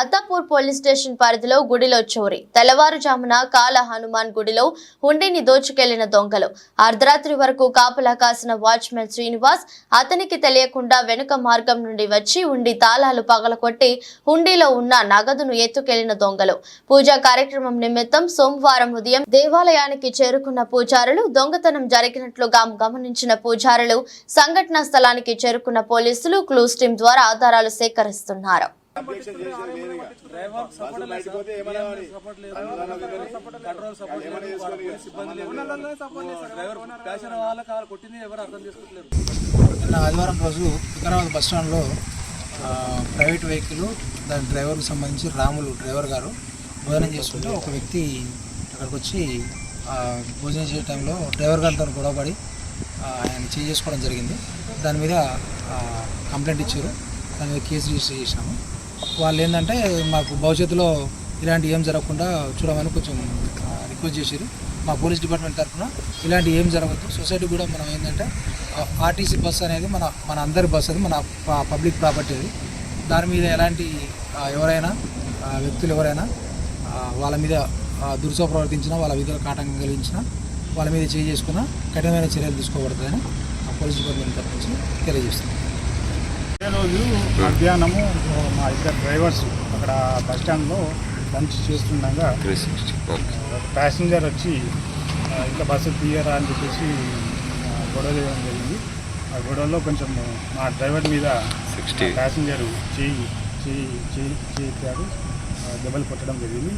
Attapur police station పరిధిలో గుడిలో చోరీ. తెల్లవారుజామున కాల హనుమాన్ గుడిలో హుండీని దోచుకెళ్ళిన దొంగలు. అర్ధరాత్రి వరకు కాపలా కాసిన వాచ్మెన్ శ్రీనివాస్ అతనికి తెలియకుండా వెనుక మార్గం నుండి వచ్చి హుండీ తాళాలు పగలకొట్టి హుండీలో ఉన్న నగదును ఎత్తుకెళ్ళిన దొంగలు. పూజా కార్యక్రమం నిమిత్తం సోమవారం ఉదయం దేవాలయానికి చేరుకున్న పూజారులు దొంగతనం జరిగినట్లుగా గమనించిన పూజారులు సంఘటనా స్థలానికి చేరుకున్న పోలీసులు క్లూస్ టీం ద్వారా ఆధారాలు సేకరిస్తున్నారు. డ్రైవర్ సపోర్ట్ లేదు సార్ BMS సపోర్ట్ లేదు. కంట్రోల్ సపోర్ట్ లేదు. వాళ్ళ పోలీస్ సిబ్బంది లేదు డ్రైవర్ ప్యాషన్ వాళ్ళకి వాళ్ళు కొట్టింది ఎవరు అర్థం చేసుకోవట్లేదు నిన్న ఆదివారం రోజు వికారాబాద్ బస్ స్టాండ్లో ప్రైవేట్ వెహికల్ దాని డ్రైవర్కి సంబంధించి రాములు డ్రైవర్ గారు భోజనం చేస్తుంటే ఒక వ్యక్తి అక్కడికి వచ్చి ఆ, భోజనం చేసే టైంలో డ్రైవర్ గారితో గొడవపడి ఆ, ఆయన చేంజ్ చేసుకోవడం జరిగింది. దాని మీద ఆ, కంప్లైంట్ ఇచ్చారు. దాని మీద కేసు రిజిస్టర్ చేసినాము. వాళ్ళు ఏంటంటే మాకు భవిష్యత్తులో ఇలాంటి ఏం జరగకుండా చూడమని కొంచెం రిక్వెస్ట్ చేశారు మా పోలీస్ డిపార్ట్మెంట్ తరఫున ఇలాంటి ఏం జరగదు సొసైటీ కూడా మనం ఏంటంటే ఆర్టీసీ బస్ అనేది మన మన అందరి బస్ అది మన పబ్లిక్ ప్రాపర్టీ అది. దాని మీద ఎలాంటి ఎవరైనా వ్యక్తులు ఎవరైనా వాళ్ళ మీద దురుసో ప్రవర్తించినా వాళ్ళ విధులకు ఆటంకం కలిగించినా వాళ్ళ మీద చేయి కఠినమైన చర్యలు తీసుకోబడుతుందని ఆ పోలీస్ డిపార్ట్మెంట్ తరఫు నుంచి తెలియజేస్తున్నాం. రోజు మధ్యాహ్నము మా ఇద్దరు డ్రైవర్స్ అక్కడ బస్ స్టాండ్లో లంచ్ చేస్తుండగా ప్యాసింజర్ వచ్చి ఇంకా బస్సు తీయరా? అని చెప్పేసి గొడవ చేయడం జరిగింది. ఆ గొడవలో కొంచెం మా డ్రైవర్ మీద ప్యాసింజర్ చేయి చేయి చేయి చేయించాడు దెబ్బలు కొట్టడం జరిగింది.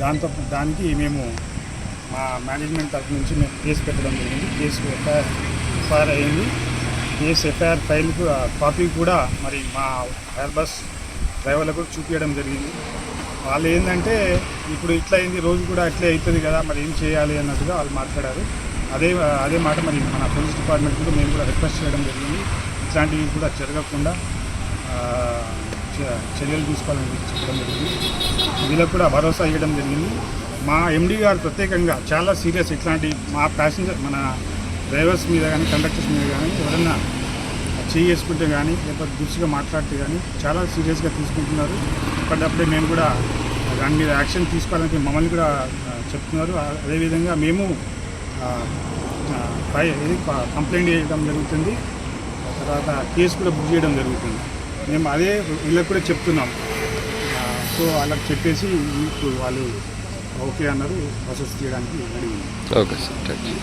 దాంతో దానికి మేము మా మేనేజ్మెంట్ తరఫు నుంచి మేము కేసు పెట్టడం జరిగింది. కేసు ఎఫ్ఐఆర్ ఎఫ్ఐఆర్ అయింది. కేసు ఎఫ్ఐఆర్ ఫైల్ కాపీ కూడా మరి మా ఎయిర్ బస్ డ్రైవర్లకు చూపించడం జరిగింది. వాళ్ళు ఏంటంటే ఇప్పుడు ఇట్లా అయింది రోజు కూడా అట్లే అవుతుంది కదా మరి ఏం చేయాలి అన్నట్టుగా వాళ్ళు మాట్లాడారు. అదే అదే మాట మరి మన పోలీస్ డిపార్ట్మెంట్ కూడా మేము కూడా రిక్వెస్ట్ చేయడం జరిగింది. ఇట్లాంటివి కూడా జరగకుండా చ- చర్యలు తీసుకోవాలని చెప్పడం జరిగింది. వీళ్ళకు కూడా భరోసా ఇవ్వడం జరిగింది. మా ఎండీ గారు ప్రత్యేకంగా చాలా సీరియస్ ఇట్లాంటి మా ప్యాసింజర్ మన డ్రైవర్స్ మీద కానీ కండక్టర్స్ మీద కానీ ఎవరన్నా చేయి చేసుకుంటే కానీ లేకపోతే దురుసుగా మాట్లాడితే కానీ చాలా సీరియస్గా తీసుకుంటున్నారు. అప్పటికప్పుడే మేము కూడా దాని మీద యాక్షన్ తీసుకోవాలని మమ్మల్ని కూడా చెప్తున్నారు. అదేవిధంగా మేము కంప్లైంట్ చేయడం జరుగుతుంది. తర్వాత కేసు కూడా బుక్ చేయడం జరుగుతుంది. మేము అదే వీళ్ళకి కూడా చెప్తున్నాం. సో వాళ్ళకి చెప్పేసి వాళ్ళు ఓకే అన్నారు ప్రాసెస్ చేయడానికి ready okay sir thank you